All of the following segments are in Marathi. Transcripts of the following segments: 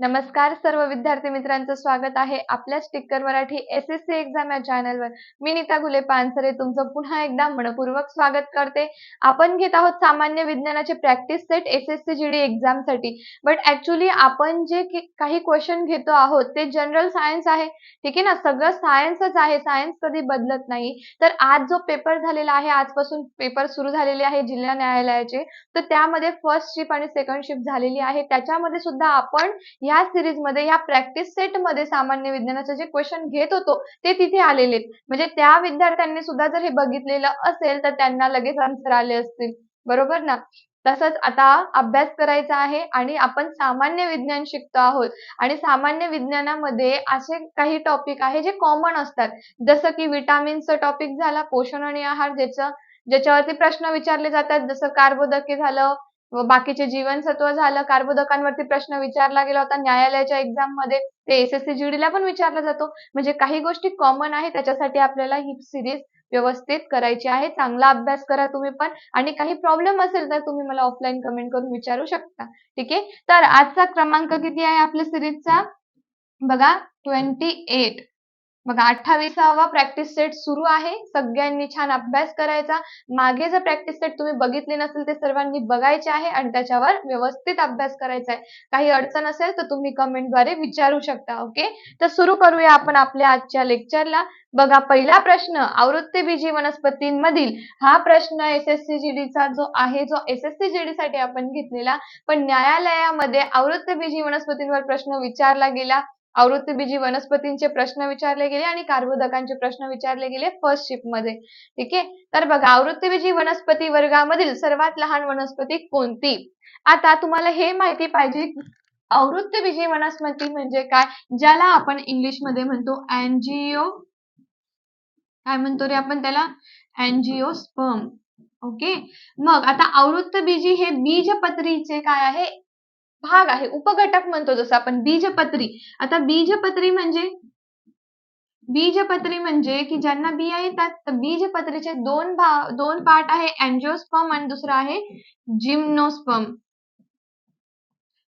नमस्कार सर्व विद्यार्थी मित्रांचं स्वागत आहे आपल्या sticker Marathi S S C exam या चॅनलवर मी नीता गुले पानसरे तुमचं पुन्हा एकदा मनपूर्वक स्वागत करते. आपण घेत आहोत सामान्य विज्ञानाचे practice set S S C G D एक्झामसाठी बट ऍक्च्युली आपण जे काही क्वेश्चन घेतो आहोत ते जनरल सायन्स आहे. ठीक आहे ना? सगळं सायन्सच आहे. सायन्स कधी बदलत नाही. तर आज जो पेपर झालेला आहे आजपासून पेपर सुरू झालेले आहे जिल्हा न्यायालयाचे तर त्यामध्ये फर्स्ट शिफ्ट आणि सेकंड शिफ्ट झालेली आहे. त्याच्यामध्ये सुद्धा आपण या सिरीजमध्ये या प्रॅक्टिस सेटमध्ये सामान्य विज्ञानाचे जे क्वेश्चन घेत होतो ते तिथे आलेले म्हणजे त्या विद्यार्थ्यांनी सुद्धा जर हे बघितलेलं असेल तर त्यांना लगेच आन्सर आले असतील. बरोबर ना? तसंच आता अभ्यास करायचा आहे आणि आपण सामान्य विज्ञान शिकतो आहोत. आणि सामान्य विज्ञानामध्ये असे काही टॉपिक आहे जे कॉमन असतात. जसं की विटामिनचं टॉपिक झाला पोषण आणि आहार ज्याचं ज्याच्यावरती प्रश्न विचारले जातात जसं कार्बोदके झालं व बाकीचे जीवनसत्व झालं कार्बोदकांवरती प्रश्न विचारला गेला होता न्यायालयाच्या एक्झाममध्ये ते एस एस सी ला पण विचारला जातो. म्हणजे काही गोष्टी कॉमन आहे त्याच्यासाठी आपल्याला ही सिरीज व्यवस्थित करायची आहे. चांगला अभ्यास करा तुम्ही पण. आणि काही प्रॉब्लेम असेल तर तुम्ही मला ऑफलाईन कमेंट करून विचारू शकता. ठीक आहे? तर आजचा क्रमांक किती आहे आपल्या सिरीजचा बघा ट्वेंटी एट बघा अठ्ठावीसावा प्रॅक्टिस सेट सुरू आहे. सगळ्यांनी छान अभ्यास करायचा. मागे जर प्रॅक्टिस सेट तुम्ही बघितले नसेल ते सर्वांनी बघायचे आहे आणि त्याच्यावर व्यवस्थित अभ्यास करायचा आहे. काही अडचण असेल तर तुम्ही कमेंटद्वारे विचारू शकता ओके तर सुरू करूया आपण आपल्या आजच्या लेक्चरला बघा पहिला प्रश्न आवृत्ती बीजी वनस्पतींमधील हा प्रश्न एस एस सी जी चा जो आहे जो S S C G D साठी आपण घेतलेला पण न्यायालयामध्ये आवृत्ती बीजी वनस्पतींवर प्रश्न विचारला गेला. आवृत्तीबीजी वनस्पतींचे प्रश्न विचारले गेले आणि कार्बोदकांचे प्रश्न विचारले गेले फर्स्ट शिफ्टमध्ये. ठीक आहे? तर बघा आवृत्तीबीजी वनस्पती वर्गामधील सर्वात लहान वनस्पती कोणती? आता तुम्हाला हे माहिती पाहिजे आवृत्तीबीजी वनस्पती म्हणजे काय? ज्याला आपण इंग्लिशमध्ये म्हणतो अँजिओ काय म्हणतो रे आपण त्याला? अँजिओस्पर्म ओके मग आता आवृत्तबीजी हे बीजपत्रीचे काय आहे? भाग आहे. उपघटक म्हणतो जसं आपण बीजपत्री. आता बीजपत्री म्हणजे? बीजपत्री म्हणजे की ज्यांना बिया येतात तर बीजपत्रीचे दोन भाग दोन पार्ट आहे अँजिओस्पर्म आणि दुसरा आहे जिम्नोस्पर्म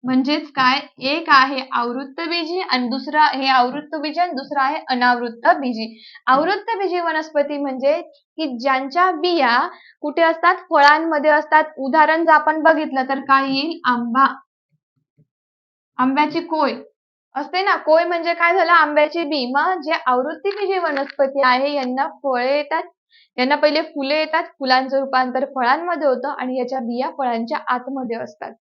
म्हणजेच काय? एक आहे आवृत्त बीजी आणि दुसरा हे आवृत्त बीजी आणि दुसरा आहे अनावृत्त बीजी. आवृत्त बीजी वनस्पती म्हणजे की ज्यांच्या बिया कुठे असतात? फळांमध्ये असतात. उदाहरण जर आपण बघितलं तर काय येईल आंबा आंब्याची कोय. असते ना कोय म्हणजे काय झालं? आंब्याचे बी मग जे आवृत्तीची जी वनस्पती आहे यांना फळे येतात. यांना पहिले फुले येतात फुलांचं रूपांतर फळांमध्ये होतं आणि याच्या बिया फळांच्या आतमध्ये असतात.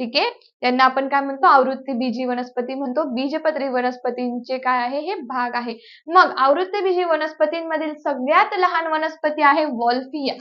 ठीक आहे? त्यांना आपण काय म्हणतो? आवृत्ती बीजी वनस्पती म्हणतो. बीजपत्री वनस्पतींचे काय आहे? हे भाग आहे. मग आवृत्ती बीजी वनस्पतींमधील सगळ्यात लहान वनस्पती आहे वॉल्फिया.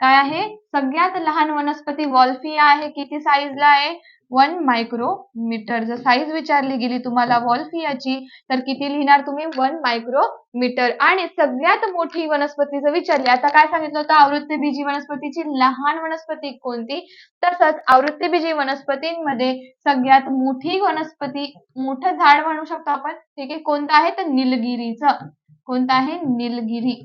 काय आहे? सगळ्यात लहान वनस्पती वॉल्फिया आहे. किती साईजला आहे? One micrometre. जर साईज विचारली गेली तुम्हाला वॉल्फियाची तर किती लिहिणार तुम्ही? One micrometre. आणि सगळ्यात मोठी वनस्पती जर विचारली आता काय सांगितलं होतं? आवृत्तीबीजी वनस्पतीची लहान वनस्पती कोणती? तसंच आवृत्तीबीजी वनस्पतींमध्ये सगळ्यात मोठी वनस्पती मोठं झाड म्हणू शकतो आपण. ठीक आहे? कोणतं आहे? तर निलगिरीचं. कोणतं आहे? निलगिरी.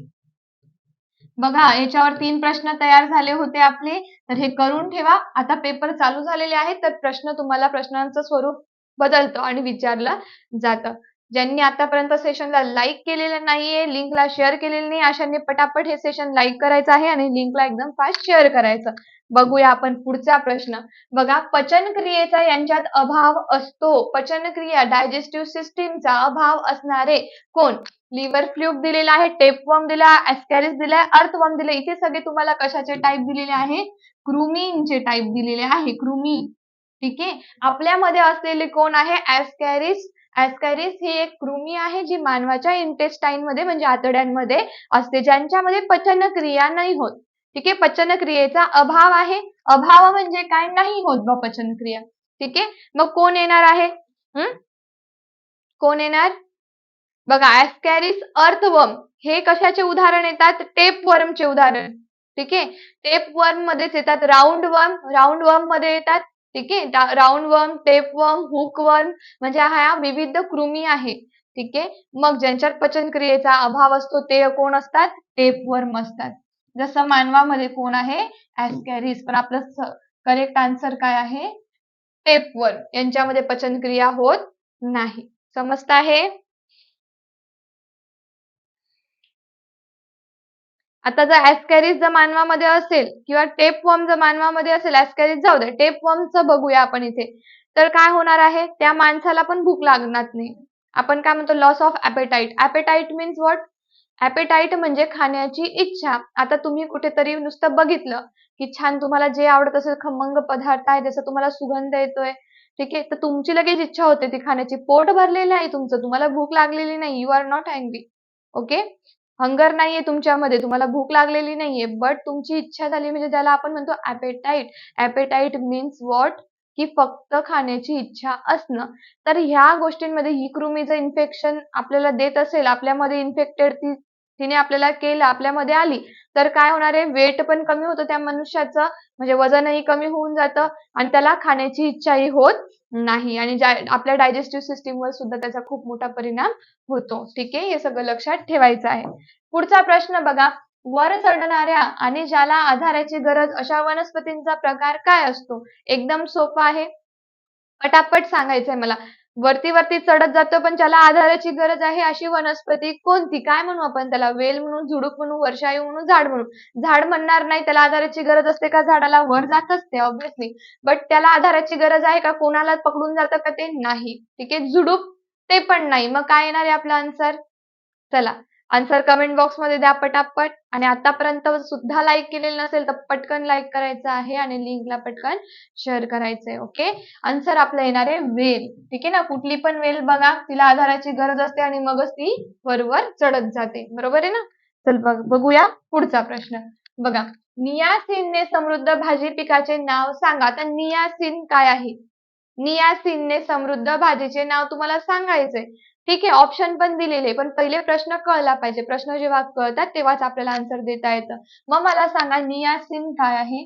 बघा याच्यावर तीन प्रश्न तयार झाले होते आपले. तर हे करून ठेवा. आता पेपर चालू झालेले आहेत तर प्रश्न तुम्हाला प्रश्नांचं स्वरूप बदलतं आणि विचारलं जातं. ज्यांनी आतापर्यंत सेशनला लाईक केलेलं नाहीये लिंकला शेअर केलेलं नाही अशांनी पटापट हे सेशन लाईक करायचं आहे आणि लिंकला एकदम फास्ट शेअर करायचं. बघूया आपण पुढचा प्रश्न. बघा पचन क्रियेचा यांच्यात अभाव असतो. पचनक्रिया डायजेस्टिव्ह सिस्टीमचा अभाव असणारे कोण? लिव्हर फ्ल्यूक दिलेला आहे टेपवर्म दिला ऍस्कॅरिस दिलाय अर्थवर्म दिले इथे सगळे तुम्हाला कशाचे टाईप दिलेले आहे? क्रुमीनचे टाईप दिलेले आहे. क्रुमी ठीक आहे? आपल्यामध्ये असलेले कोण आहे? ऍस्कॅरिस ऍस्कॅरिस ही एक कृमी आहे जी मानवाच्या इंटेस्टाईन मध्ये म्हणजे आतड्यांमध्ये असते ज्यांच्यामध्ये पचनक्रिया नाही होत. ठीक आहे? पचनक्रियेचा अभाव आहे. अभाव म्हणजे काय? नाही होत बा पचनक्रिया. ठीक आहे? मग कोण येणार आहे? हम्म कोण येणार? बघा ऍस्कॅरिस अर्थवर्म हे कशाचे उदाहरण येतात? टेप वर्मचे उदाहरण. ठीक आहे? टेप वर्म मध्येच येतात. राऊंड वर्म राऊंड वर्ममध्ये येतात. ठीक आहे? Round worm tape worm hook worm म्हणजे हा विविध कृमी आहे. ठीक आहे? मग ज्यांच्यात पचनक्रियेचा अभाव असतो ते कोण असतात? टेप वर्म असतात. जसं मानवामध्ये कोण आहे? ऍस्कॅरिस पण आपलं करेक्ट आन्सर काय आहे? टेपवर यांच्यामध्ये पचनक्रिया होत नाही. समजत आहे? आता जर ऍस्कॅरिस जर मानवामध्ये असेल किंवा टेपवर्म जर मानवामध्ये असेल ऍस्कॅरिस जाऊ दे. टेपवर्मचं बघूया आपण इथे. तर काय होणार आहे? त्या माणसाला पण भूक लागणार नाही. आपण काय म्हणतो? Loss of appetite appetite means what appetite म्हणजे खाण्याची इच्छा. आता तुम्ही कुठेतरी नुसतं बघितलं की छान तुम्हाला जे आवडत असेल खमंग पदार्थ आहे जसं तुम्हाला सुगंध येतोय ठीक आहे? तर तुमची लगेच इच्छा होते ती खाण्याची. पोट भरलेलं आहे तुमचं. तुम्हाला भूक लागलेली नाही. You are not angry okay hunger नाहीये तुमच्यामध्ये. तुम्हाला भूक लागलेली नाहीये. बट तुमची इच्छा झाली म्हणजे त्याला आपण म्हणतो ॲपेटाईट ॲपेटाईट मीन्स वॉट की फक्त खाण्याची इच्छा असणं. तर ह्या गोष्टींमध्ये ही कृमीचं इन्फेक्शन आपल्याला देत असेल आपल्यामध्ये इन्फेक्टेड ती तिने आपल्याला केलं आपल्यामध्ये आली. तर काय होणार आहे? वेट पण कमी होतं त्या मनुष्याचं. म्हणजे वजनही कमी होऊन जातं आणि त्याला खाण्याची इच्छाही होत नाही. आणि आपल्या डायजेस्टिव्ह सिस्टीमवर सुद्धा त्याचा खूप मोठा परिणाम होतो. ठीक आहे? हे सगळं लक्षात ठेवायचं आहे. पुढचा प्रश्न बघा. वर चढणाऱ्या आणि ज्याला आधाराची गरज अशा वनस्पतींचा प्रकार काय असतो? एकदम सोपा आहे. पटापट सांगायचंय मला. वरती वरती चढत जातो पण ज्याला आधाराची गरज आहे अशी वनस्पती कोणती? काय म्हणू आपण त्याला? वेल म्हणून झुडूप म्हणू वर्षायू म्हणू झाड म्हणू झाड म्हणणार नाही त्याला आधाराची गरज असते का? झाडाला वर जात असते ऑब्विसली बट त्याला आधाराची गरज आहे का? कोणाला पकडून जातं का ते? नाही. ठीक आहे? झुडूप ते पण नाही. मग काय येणार आहे आपला आन्सर चला. आन्सर कमेंट बॉक्समध्ये द्या पटापट. आणि आतापर्यंत सुद्धा लाईक केलेलं नसेल तर पटकन लाईक करायचं आहे आणि लिंकला पटकन शेअर करायचंय ओके आन्सर आपलं येणार आहे वेल. ठीक आहे ना? कुठली पण वेल बघा. तिला आधाराची गरज असते आणि मगच ती वरवर चढत जाते. बरोबर आहे ना? चल बघ बघूया पुढचा प्रश्न. बघा नियासिनने समृद्ध भाजी पिकाचे नाव सांगा. आता नियासिन काय आहे? नियासिनने समृद्ध भाजीचे नाव तुम्हाला सांगायचंय. ठीक आहे ऑप्शन पण दिलेले पण पहिले प्रश्न कळला पाहिजे. प्रश्न जेव्हा कळतात तेव्हाच आपल्याला आन्सर देता येतं. मग मला सांगा नियासिन काय आहे?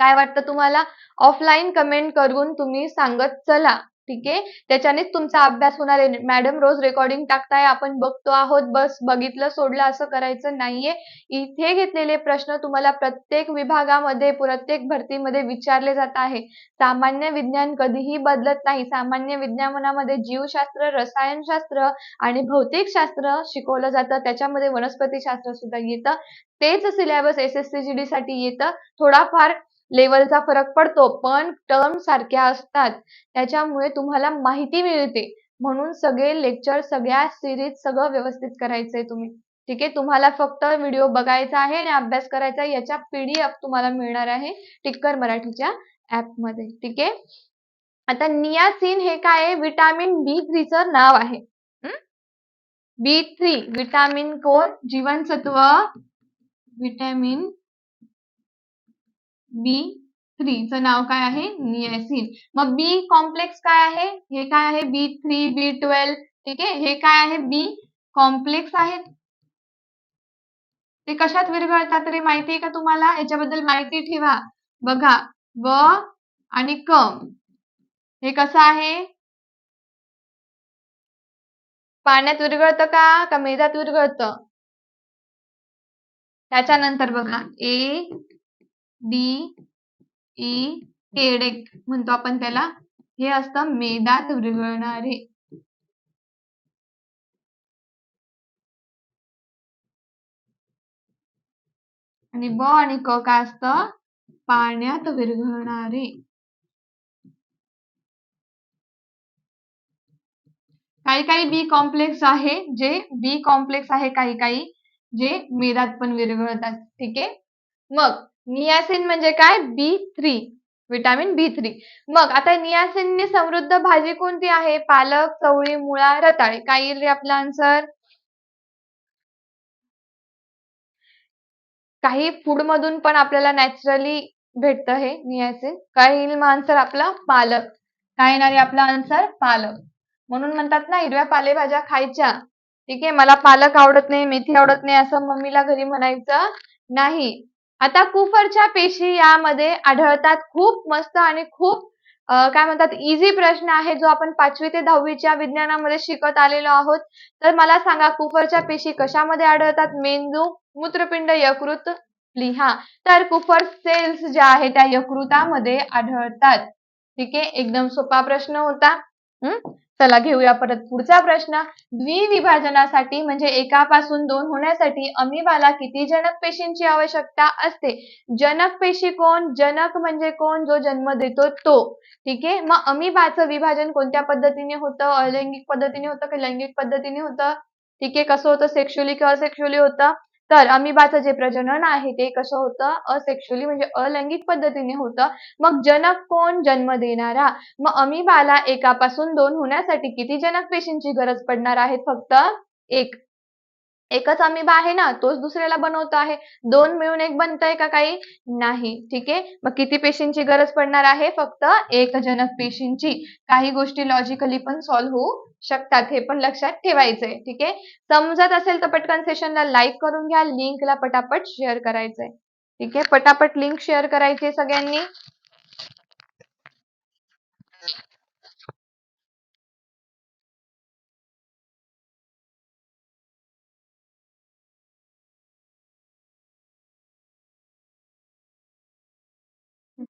काय वाटतं तुम्हाला? ऑफलाईन कमेंट करून तुम्ही सांगत चला. ठीक आहे? त्याच्यानेच तुमचा अभ्यास होणार आहे. मॅडम रोज रेकॉर्डिंग टाकताय आपण बघतो आहोत बस बघितलं सोडलं असं करायचं नाहीये. इथे घेतलेले प्रश्न तुम्हाला प्रत्येक विभागामध्ये प्रत्येक भरतीमध्ये विचारले जात आहे. सामान्य विज्ञान कधीही बदलत नाही. सामान्य विज्ञानामध्ये जीवशास्त्र रसायनशास्त्र आणि भौतिकशास्त्र शिकवलं जातं. त्याच्यामध्ये वनस्पतीशास्त्र सुद्धा येतं. तेच syllabus S S C G D साठी येतं. थोडाफार लेवलचा फरक पडतो पण टर्म सारख्या असतात. त्याच्यामुळे तुम्हाला माहिती मिळते. म्हणून सगळे लेक्चर सगळ्या सिरीज सगळं व्यवस्थित करायचंय तुम्ही. ठीक आहे? तुम्हाला फक्त व्हिडिओ बघायचा आहे आणि अभ्यास करायचा याच्या पीडीएफ तुम्हाला मिळणार आहे टिक्कर मराठीच्या ऍपमध्ये ठीक आहे? आता नियासिन हे काय आहे? विटामिन बी थ्रीचं नाव आहे. बी थ्री विटामिन कोण? जीवनसत्व विटॅमिन बी थ्रीचं नाव काय आहे? नियासिन मग बी कॉम्प्लेक्स काय आहे? हे काय आहे? बी थ्री बी ट्वेल्व ठीक आहे? हे काय आहे? बी कॉम्प्लेक्स आहेत ते कशात विरघळतात तरी माहिती आहे का तुम्हाला? याच्याबद्दल माहिती ठेवा. बघा व आणि क. हे कसं आहे? पाण्यात विरघळतं का? का मेधात विरघळतं? त्याच्यानंतर बघा. ए डी ई केडेक म्हणतो आपण त्याला. हे असतं मेदात विरघळणारे आणि ब आणि क काय असतं? पाण्यात विरघळणारे. काही काही बी कॉम्प्लेक्स आहे जे बी कॉम्प्लेक्स आहे काही काही जे मेदात पण विरघळतात. ठीक आहे? मग नियासिन म्हणजे काय? B three vitamin B three मग आता नियासिनने समृद्ध भाजी कोणती आहे? पालक चवळी मुळा रताळे. काय येईल रे आपला आन्सर काही फूड मधून पण आपल्याला नॅचरली भेटतं हे नियासिन. काय येईल मग आन्सर आपला? पालक. काय येणार आहे आपला आन्सर पालक. म्हणून म्हणतात ना हिरव्या पालेभाज्या खायच्या. ठीक आहे मला पालक आवडत नाही मेथी आवडत नाही असं मम्मीला घरी म्हणायचं नाही. आता कुफरच्या पेशी यामध्ये आढळतात खूप मस्त आणि खूप काय म्हणतात इझी प्रश्न आहे जो आपण पाचवी ते दहावीच्या विज्ञानामध्ये शिकत आलेलो आहोत. तर मला सांगा कुफरच्या पेशी कशामध्ये आढळतात? मेंदू मूत्रपिंड यकृत लिहा तर कुफर सेल्स ज्या आहेत त्या यकृतामध्ये आढळतात. ठीक आहे? एकदम सोपा प्रश्न होता. हम्म चला घेऊया परत पुढचा प्रश्न. द्विविभाजनासाठी म्हणजे एकापासून दोन होण्यासाठी अमिबाला किती जनक पेशींची आवश्यकता असते? जनक पेशी कोण? जनक म्हणजे कोण? जो जन्म देतो तो. ठीक आहे? मग अमिबाचं विभाजन कोणत्या पद्धतीने होतं? अलैंगिक पद्धतीने होतं की लैंगिक पद्धतीने होतं? ठीक आहे? कसं होतं? सेक्शुअली किंवा सेक्शुअली होतं? तर अमिबाचं जे प्रजनन आहे ते कसं होतं? असेक्शुअली म्हणजे अलैंगिक पद्धतीने होतं. मग जनक कोण? जन्म देणारा. मग अमिबाला एकापासून दोन होण्यासाठी किती जनक पेशींची गरज पडणार आहे? फक्त एक. एकच अमिबा आहे ना तोच दुसऱ्याला बनवतो आहे. दोन मिळून एक बनतंय का काही? नाही. ठीक आहे? मग किती पेशींची गरज पडणार आहे? फक्त एक जनक पेशींची. काही गोष्टी लॉजिकली पण सॉल्व्ह होऊ शकतात हे पण लक्षात ठेवायचंय. ठीक आहे? समजत असेल तर पटकन सेशनला लाईक करून घ्या. लिंकला पटापट शेअर करायचंय. ठीक आहे? पटापट लिंक शेअर करायची सगळ्यांनी.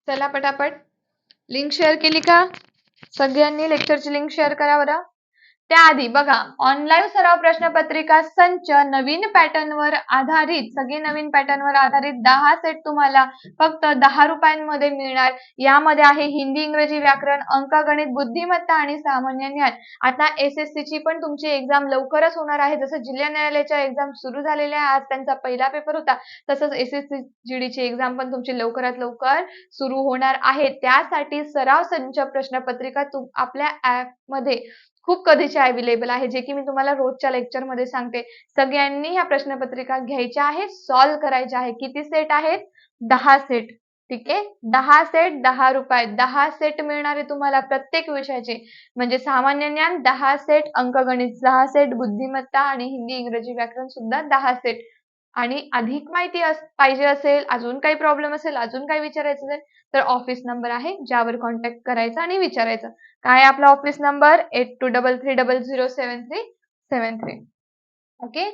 चला पटापट. लिंक शेअर केली का? सगळ्यांनी लेक्चरची लिंक शेअर करा बरं. त्याआधी बघा ऑनलाईन सराव प्रश्नपत्रिका संच नवीन पॅटर्नवर आधारित सगळे नवीन पॅटर्नवर आधारित दहा सेट तुम्हाला फक्त दहा रुपयांमध्ये मिळणार. यामध्ये आहे हिंदी इंग्रजी व्याकरण अंक गणित बुद्धिमत्ता आणि सामान्य ज्ञान. आता एस एस ची पण तुमची एक्झाम लवकरच होणार आहे. जसं जिल्हा न्यायालयाच्या एक्झाम सुरू झालेल्या आहे आज त्यांचा पहिला पेपर होता. तसंच एस एस सी जीडीची एक्झाम पण तुमची लवकरात लवकर सुरू होणार आहे. त्यासाठी सराव संच प्रश्नपत्रिका आपल्या ऍपमध्ये खूप कधीचे अवेलेबल आहे जे की मी तुम्हाला रोजच्या लेक्चरमध्ये सांगते. सगळ्यांनी ह्या प्रश्नपत्रिका घ्यायच्या आहेत सॉल्व्ह करायच्या आहे किती सेट आहेत? दहा सेट ठीक आहे? दहा सेट दहा रुपये. दहा सेट मिळणारे तुम्हाला प्रत्येक विषयाचे. म्हणजे सामान्य ज्ञान दहा सेट अंकगणित दहा सेट बुद्धिमत्ता आणि हिंदी इंग्रजी व्याकरण सुद्धा दहा सेट आणि अधिक माहिती पाहिजे असेल अजून काही प्रॉब्लेम असेल अजून काही विचारायचं असेल तर ऑफिस नंबर आहे ज्यावर कॉन्टॅक्ट करायचा आणि विचारायचं. काय आपला office number eight two double three double zero seven three seven three okay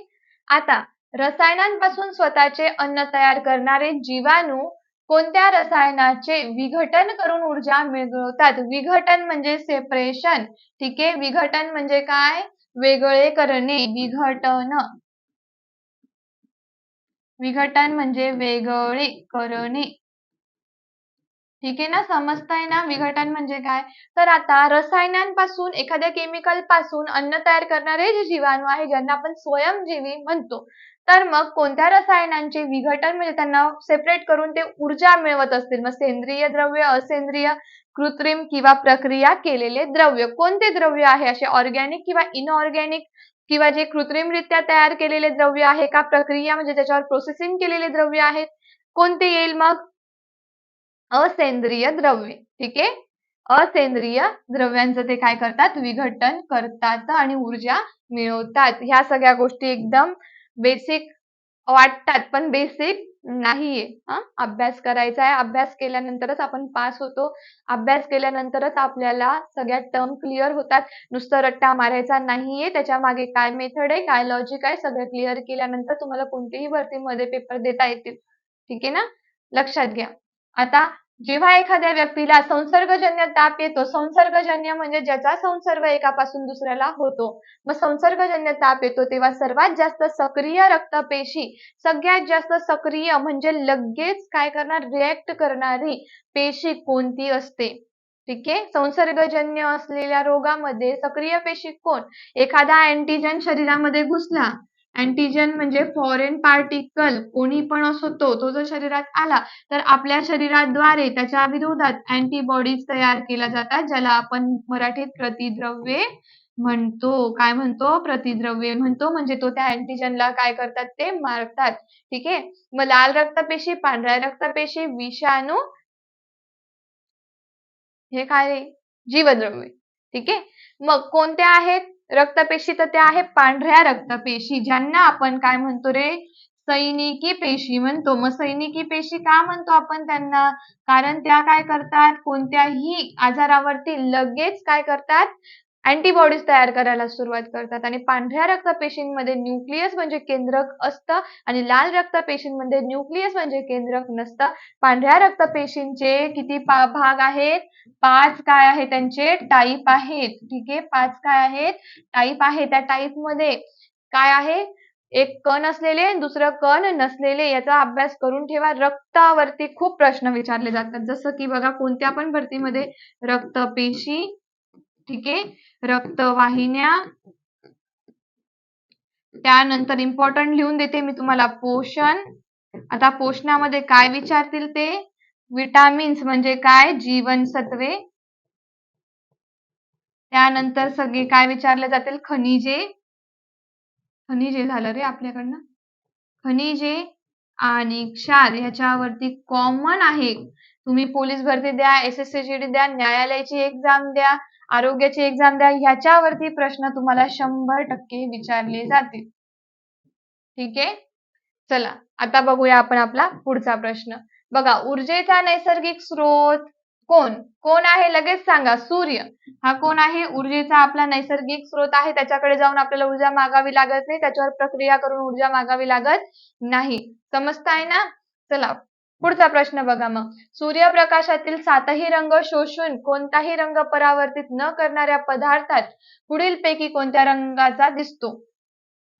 आता रसायनांपासून स्वतःचे अन्न तयार करणारे जीवाणू कोणत्या रसायनाचे विघटन करून ऊर्जा मिळवतात? विघटन म्हणजे सेपरेशन ठीक आहे? विघटन म्हणजे काय? वेगळे करणे विघटन. विघटन म्हणजे वेगळे करणे ठीक आहे ना समजताय ना विघटन म्हणजे काय? तर आता रसायनांपासून एखाद्या केमिकलपासून अन्न तयार करणारे जे जीवाणू आहे ज्यांना आपण स्वयंजीवी म्हणतो तर मग कोणत्या रसायनांचे विघटन म्हणजे त्यांना सेपरेट करून ते ऊर्जा मिळवत असतील? मग सेंद्रिय द्रव्य असेंद्रिय कृत्रिम किंवा प्रक्रिया केलेले द्रव्य. कोणते द्रव्य आहे? असे ऑर्गॅनिक किंवा इनऑर्गॅनिक किंवा जे कृत्रिमरित्या तयार केलेले द्रव्य आहे का? प्रक्रिया म्हणजे त्याच्यावर प्रोसेसिंग केलेले द्रव्य आहेत. कोणते येईल मग? असेंद्रिय द्रव्ये. ठीक आहे? असेंद्रिय द्रव्यांचं ते काय करतात? विघटन करतात आणि ऊर्जा मिळवतात. ह्या सगळ्या गोष्टी एकदम बेसिक वाटतात पण बेसिक नाहीये. हा? अभ्यास करायचा आहे. अभ्यास केल्यानंतरच आपण पास होतो. अभ्यास केल्यानंतरच आपल्याला सगळ्या टर्म क्लिअर होतात. नुसतं रट्टा मारायचा नाहीये. त्याच्यामागे काय मेथड आहे? काय लॉजिक आहे? सगळं क्लिअर केल्यानंतर तुम्हाला कोणत्याही भरतीमध्ये पेपर देता येतील. ठीक आहे ना? लक्षात घ्या. आता जेव्हा एखाद्या व्यक्तीला संसर्गजन्य ताप येतो संसर्गजन्य म्हणजे ज्याचा संसर्ग एकापासून दुसऱ्याला होतो. मग संसर्गजन्य ताप येतो तेव्हा सर्वात जास्त सक्रिय रक्तपेशी सगळ्यात जास्त सक्रिय म्हणजे लगेच काय करणार? रिॲक्ट करणारी पेशी कोणती असते? ठीक आहे? संसर्गजन्य असलेल्या रोगामध्ये सक्रिय पेशी कोण? एखादा अँटीजन शरीरामध्ये घुसला अँटीजन म्हणजे फॉरेन पार्टिकल कोणी पण असो तो तो जर शरीरात आला तर आपल्या शरीराद्वारे त्याच्या विरोधात अँटीबॉडीज तयार केल्या जातात ज्याला आपण मराठीत प्रतिद्रव्ये म्हणतो. काय म्हणतो? प्रतिद्रव्ये म्हणतो. म्हणजे तो त्या अँटीजनला काय करतात? ते मारतात. ठीक आहे? मग लाल रक्तपेशी पांढऱ्या रक्तपेशी विषाणू हे काय जीवद्रव्ये. ठीक आहे? मग कोणत्या आहेत? रक्तपेशी तर त्या आहे पांढऱ्या रक्तपेशी. ज्यांना आपण काय म्हणतो रे? सैनिकी पेशी म्हणतो. मग सैनिकी पेशी का म्हणतो आपण त्यांना? कारण त्या काय करतात? कोणत्याही आजारावरती लगेच काय करतात? अँटीबॉडीज तयार करायला सुरुवात करतात. आणि पांढऱ्या रक्तपेशींमध्ये न्यूक्लियस म्हणजे केंद्रक असतं आणि लाल रक्तपेशींमध्ये न्यूक्लियस म्हणजे केंद्रक नसतं. पांढऱ्या रक्तपेशींचे किती भाग आहेत? पाच काय आहे त्यांचे? टाईप आहेत. ठीक आहे? पाच काय आहेत? टाईप आहे. त्या टाईपमध्ये काय आहे? एक कण असलेले दुसरं कण नसलेले. याचा अभ्यास करून ठेवा. रक्तावरती खूप प्रश्न विचारले जातात. जसं की बघा कोणत्या पण भरतीमध्ये रक्तपेशी ठीक आहे. रक्तवाहिन्या. त्यानंतर इम्पॉर्टंट लिहून देते मी तुम्हाला पोषण. आता पोषणामध्ये काय विचारतील ते? विटामिन्स म्हणजे काय? जीवनसत्वे त्यानंतर सगळे काय विचारले जातील? खनिजे. खनिजे झालं रे आपल्याकडनं. खनिजे आणि क्षार ह्याच्यावरती कॉमन आहे. तुम्ही पोलीस भरती द्या एस एस सी द्या न्यायालयाची एक्झाम द्या आरोग्याची एक्झाम द्या ह्याच्यावरती प्रश्न तुम्हाला शंभर टक्के विचारले जातील. ठीक आहे? चला आता बघूया आपण आपला पुढचा प्रश्न. बघा ऊर्जेचा नैसर्गिक स्रोत कोण? कोण आहे? लगेच सांगा सूर्य. हा कोण आहे? ऊर्जेचा आपला नैसर्गिक स्रोत आहे त्याच्याकडे जाऊन आपल्याला ऊर्जा मागावी लागत नाही त्याच्यावर प्रक्रिया करून ऊर्जा मागावी लागत नाही. समजताय ना? चला पुढचा प्रश्न बघा मग. सूर्यप्रकाशातील सातही रंग शोषून कोणताही रंग परावर्तित न करणाऱ्या पदार्थात पुढील पैकी कोणत्या रंगाचा दिसतो?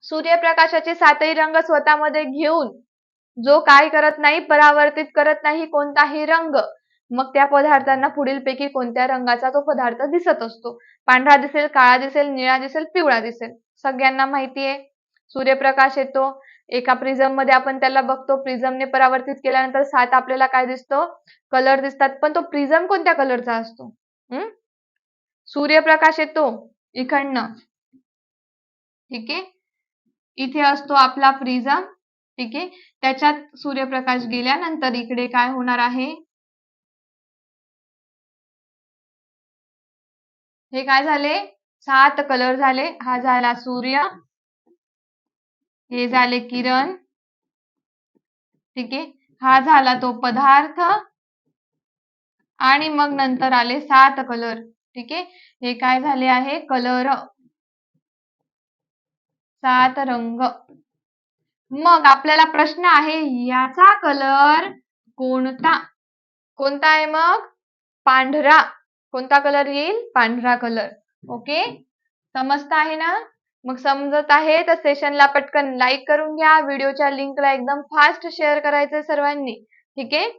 सूर्यप्रकाशाचे सातही रंग स्वतःमध्ये घेऊन जो काय करत नाही परावर्तित करत नाही कोणताही रंग मग त्या पदार्थांना पुढील पैकी कोणत्या रंगाचा तो पदार्थ दिसत असतो? पांढरा दिसेल काळा दिसेल निळा दिसेल पिवळा दिसेल. सगळ्यांना माहिती आहे सूर्यप्रकाश येतो एका प्रिझममध्ये आपण त्याला बघतो. प्रिझमने परावर्तित केल्यानंतर सात आपल्याला काय दिसतो? कलर दिसतात. पण तो प्रिझम कोणत्या कलरचा असतो? हम्म? सूर्यप्रकाश येतो. इकडनं. ठीक आहे? इथे असतो आपला प्रिझम ठीक आहे? त्याच्यात सूर्यप्रकाश गेल्यानंतर इकडे काय होणार आहे? हे काय झाले? सात कलर झाले. हा झाला सूर्य. हे झाले किरण. ठीक आहे. हा झाला तो पदार्थ. आणि मग नंतर आले सात कलर ठीक आहे. हे काय झाले आहे? कलर सात रंग. मग आपल्याला प्रश्न आहे याचा कलर कोणता? कोणता आहे मग? पांढरा. कोणता कलर येईल? पांढरा कलर ओके समजता आहे ना? मग समजत आहे तर सेशनला पटकन लाईक करून घ्या. व्हिडिओच्या लिंकला एकदम फास्ट शेअर करायचं सर्वांनी. ठीक आहे?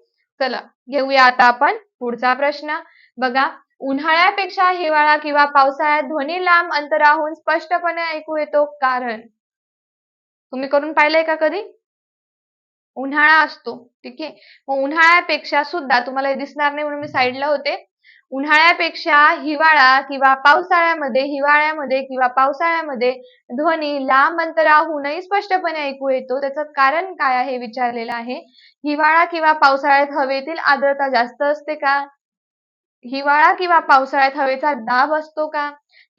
चला घेऊया आता आपण पुढचा प्रश्न. बघा उन्हाळ्यापेक्षा हिवाळा किंवा पावसाळ्यात ध्वनी लांब अंतराहून स्पष्टपणे ऐकू येतो. कारण तुम्ही करून पाहिलंय का कधी? उन्हाळा असतो. ठीक आहे? मग उन्हाळ्यापेक्षा सुद्धा तुम्हाला दिसणार नाही म्हणून मी साईडला होते. उन्हाळ्यापेक्षा हिवाळा किंवा पावसाळ्यामध्ये हिवाळ्यामध्ये किंवा पावसाळ्यामध्ये ध्वनी लांब अंतराहूनही स्पष्टपणे ऐकू येतो. त्याचं कारण काय आहे विचारलेलं आहे. हिवाळा किंवा पावसाळ्यात हवेतील आर्द्रता जास्त असते का? हिवाळा किंवा पावसाळ्यात हवेचा दाब असतो का?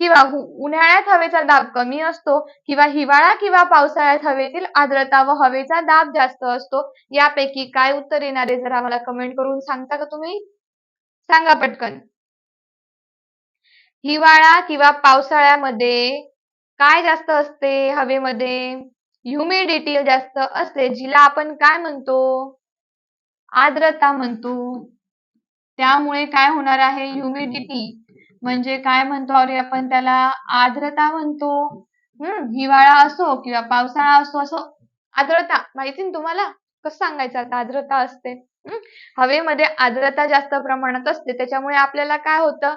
किंवा उन्हाळ्यात हवेचा दाब कमी असतो किंवा हिवाळा किंवा पावसाळ्यात हवेतील आर्द्रता व हवेचा दाब जास्त असतो? यापैकी काय उत्तर येणार आहे? जर आम्हाला कमेंट करून सांगता का तुम्ही? सांगा पटकन. हिवाळा किंवा पावसाळ्यामध्ये काय जास्त असते हवेमध्ये? ह्युमिडिटी जास्त असते जिला आपण काय म्हणतो? आर्द्रता म्हणतो. त्यामुळे काय होणार आहे? ह्युमिडिटी म्हणजे काय म्हणतो? अरे आपण त्याला आर्द्रता म्हणतो. हम्म हिवाळा असो किंवा पावसाळा असो असो आर्द्रता. माहिती ना तुम्हाला? कसं सांगायचं आता? आर्द्रता असते. हवेमध्ये आर्द्रता जास्त प्रमाणात असते. त्याच्यामुळे आपल्याला काय होतं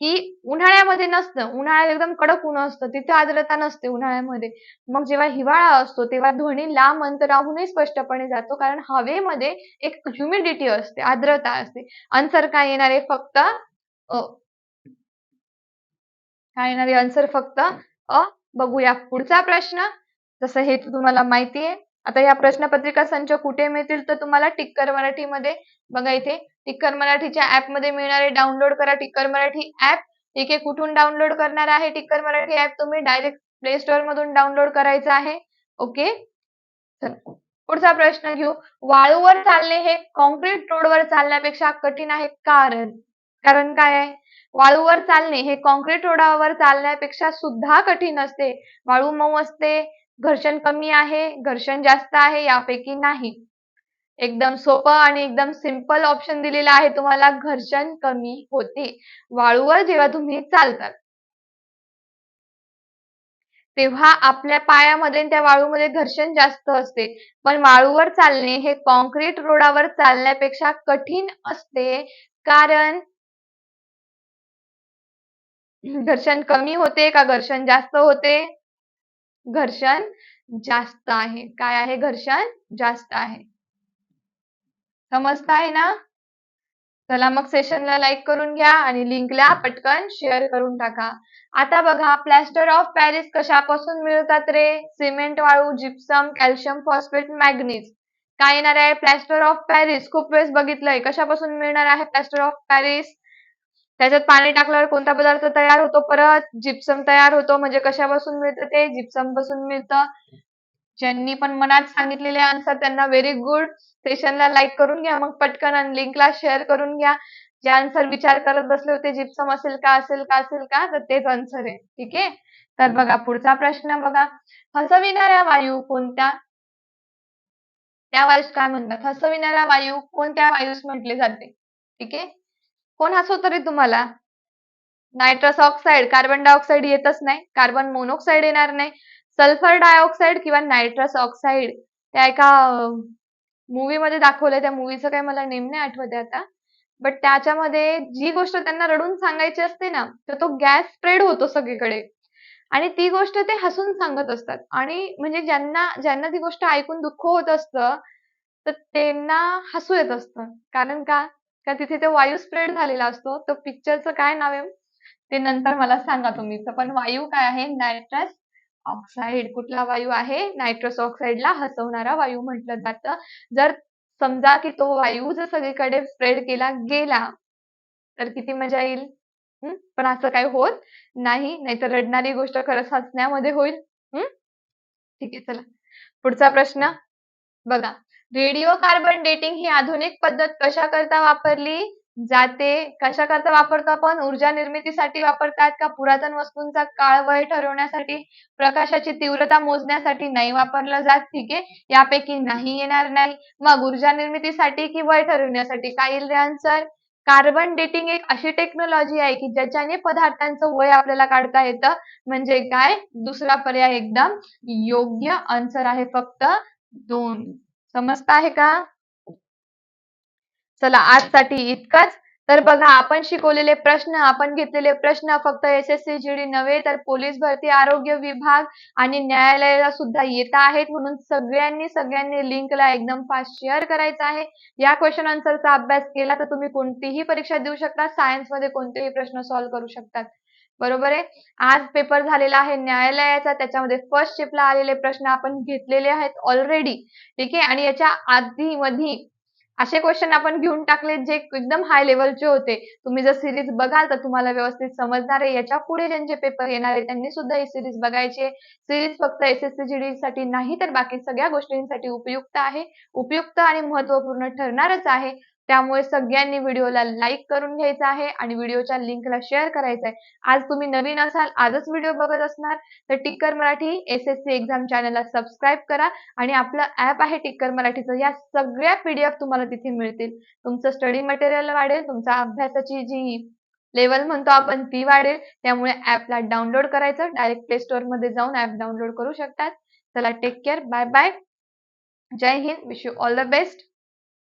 की उन्हाळ्यामध्ये नसतं. उन्हाळ्यात एकदम कडक ऊन असतं. तिथे आर्द्रता नसते उन्हाळ्यामध्ये. मग जेव्हा हिवाळा असतो तेव्हा ध्वनी लांब अंतराहूनही स्पष्टपणे जातो. कारण हवेमध्ये एक ह्युमिडिटी असते आर्द्रता असते. अन्सर काय येणार? आहे फक्त काय येणार? आहे अन्सर फक्त अ बघूया. पुढचा प्रश्न जसं हे तुम्हाला माहिती आहे. आता या प्रश्नपत्रिका संच कुठे मिळतील तर तुम्हाला टिक्कर मराठीमध्ये बघा इथे. टिक्कर मराठीच्या ऍपमध्ये मिळणारे डाउनलोड करा टिक्कर मराठी ऍप ठीक आहे कुठून डाउनलोड करणार आहे टिक्कर मराठी ऍप तुम्ही? डायरेक्ट प्ले स्टोअर मधून डाउनलोड करायचं आहे. ओके पुढचा प्रश्न घेऊ. वाळूवर चालणे हे कॉन्क्रीट रोडवर चालण्यापेक्षा कठीण आहे. कारण कारण काय आहे? वाळूवर चालणे हे कॉन्क्रीट रोडावर चालण्यापेक्षा सुद्धा कठीण असते. वाळू मऊ असते घर्षण कमी आहे घर्षण जास्त आहे यापैकी नाही. एकदम सोपं आणि एकदम सिंपल ऑप्शन दिलेला आहे तुम्हाला घर्षण कमी होते. वाळूवर जेव्हा तुम्ही चालतात. तेव्हा आपल्या पायामध्ये त्या वाळूमध्ये घर्षण जास्त असते. पण वाळूवर चालणे हे कॉन्क्रीट रोडावर चालण्यापेक्षा कठीण असते. कारण घर्षण कमी होते का घर्षण जास्त होते? घर्षण जास्त आहे. काय आहे घर्षण? जास्त आहे. समजत आहे ना? चला मग सेशनला लाईक करून घ्या आणि लिंकला पटकन शेअर करून टाका. आता बघा प्लॅस्टर ऑफ पॅरिस कशापासून मिळतात रे? सिमेंट वाळू जिप्सम कॅल्शियम फॉस्फेट मॅग्नीज काय येणार आहे? प्लॅस्टर ऑफ पॅरिस खूप वेळेस बघितलंय. कशापासून मिळणार आहे प्लॅस्टर ऑफ पॅरिस त्याच्यात पाणी टाकल्यावर कोणता पदार्थ तयार होतो? परत जिप्सम तयार होतो. म्हणजे कशापासून मिळतं ते? जिप्समपासून मिळतं. ज्यांनी पण मनात सांगितलेले आन्सर त्यांना व्हेरी गुड सेशनला लाईक करून घ्या. मग पटकन आणि लिंकला शेअर करून घ्या. जे आन्सर विचार करत बसले होते जिप्सम असेल का असेल का असेल का तर तेच आन्सर आहे. ठीक आहे? तर बघा पुढचा प्रश्न बघा. हसविणाऱ्या वायू कोणत्या? त्या वायूस काय म्हणतात? हसविणारा वायू कोणत्या वायूस म्हटले जाते? ठीक आहे? कोण हसवत रे तुम्हाला. नायट्रस ऑक्साईड कार्बन डायऑक्साईड येतच नाही कार्बन मोनॉक्साईड येणार नाही. सल्फर डायऑक्साईड किंवा नायट्रस ऑक्साईड त्या एका मूवी मध्ये दाखवलंय. त्या मूवीचं काही मला नेम नाही आठवते आता. बट त्याच्यामध्ये जी गोष्ट त्यांना रडून सांगायची असते ना तर तो गॅस स्प्रेड होतो सगळीकडे. आणि ती गोष्ट ते हसून सांगत असतात. आणि म्हणजे ज्यांना ज्यांना ती गोष्ट ऐकून दुःख होत असतं तर त्यांना हसू येत असतं. कारण का? का तिथे तो वायू स्प्रेड झालेला असतो तो पिक्चरचं काय नाव आहे? ते नंतर मला सांगा तुम्ही. पण वायू काय आहे? Nitrous oxide. कुठला वायू आहे? नायट्रस ऑक्साईडला हसवणारा वायू म्हटलं जातं. जर समजा की तो वायू जर सगळीकडे स्प्रेड केला गेला तर किती मजा येईल? पण असं काही होत नाही. नाहीतर रडणारी गोष्ट खरंच हसण्यामध्ये होईल. ठीक आहे चला. पुढचा प्रश्न बघा. रेडिओ कार्बन डेटिंग ही आधुनिक पद्धत कशा करता वापरली जाते? कशा करता वापरतो आपण? ऊर्जा निर्मितीसाठी वापरतात का? पुरातन वस्तूंचा काळ वय ठरवण्यासाठी प्रकाशाची तीव्रता मोजण्यासाठी नाही वापरलं जात? ठीक आहे. यापैकी नाही येणार नाही. मग ऊर्जा निर्मितीसाठी की वय ठरवण्यासाठी? काय येईल आन्सर कार्बन डेटिंग एक अशी टेक्नॉलॉजी आहे की ज्याच्याने पदार्थांचं वय आपल्याला काढता येतं. म्हणजे काय? दुसरा पर्याय एकदम योग्य आन्सर आहे फक्त दोन. समजत आहे का? चला आजसाठी इतकंच. तर बघा आपण शिकवलेले प्रश्न आपण घेतलेले प्रश्न फक्त S S C G D नव्हे तर पोलीस भरती आरोग्य विभाग आणि न्यायालयाला सुद्धा येत आहेत म्हणून सगळ्यांनी सगळ्यांनी लिंकला एकदम फास्ट शेअर करायचं आहे. या क्वेश्चन आन्सरचा अभ्यास केला तर तुम्ही कोणतीही परीक्षा देऊ शकता. सायन्समध्ये कोणतेही प्रश्न सॉल्व्ह करू शकतात. बरोबर आहे? आज पेपर झालेला आहे न्यायालयाचा त्याच्यामध्ये फर्स्ट शिपला आलेले प्रश्न आपण घेतलेले आहेत ऑलरेडी ठीक आहे? आणि याच्या आधी मधी असे क्वेश्चन आपण घेऊन टाकले जे एकदम हाय लेवलचे होते. तुम्ही जर सिरीज बघाल तर तुम्हाला व्यवस्थित समजणार आहे. याच्यापुढे ज्यांचे पेपर येणार आहे त्यांनी सुद्धा ही सिरीज बघायची सिरीज फक्त एसएससी एससाठी नाही तर बाकी सगळ्या गोष्टींसाठी उपयुक्त आहे. उपयुक्त आणि महत्त्वपूर्ण ठरणारच आहे. त्यामुळे सगळ्यांनी व्हिडिओला लाईक करून घ्यायचा आहे आणि व्हिडिओच्या लिंकला शेअर करायचा आहे. आज तुम्ही नवीन असाल आजच व्हिडिओ बघत असणार तर टिक्कर Marathi S S C exam चॅनलला सबस्क्राईब करा आणि आपलं ऍप आहे टिक्कर मराठीचं. या सगळ्या पीडीएफ तुम्हाला तिथे मिळतील. तुमचं स्टडी मटेरियल वाढेल तुमचा अभ्यासाची जी लेवल म्हणतो आपण ती वाढेल. त्यामुळे ऍपला डाउनलोड करायचं. डायरेक्ट प्ले स्टोअरमध्ये जाऊन ऍप डाउनलोड करू शकतात. चला take care bye bye Jai Hind. Wish you all the best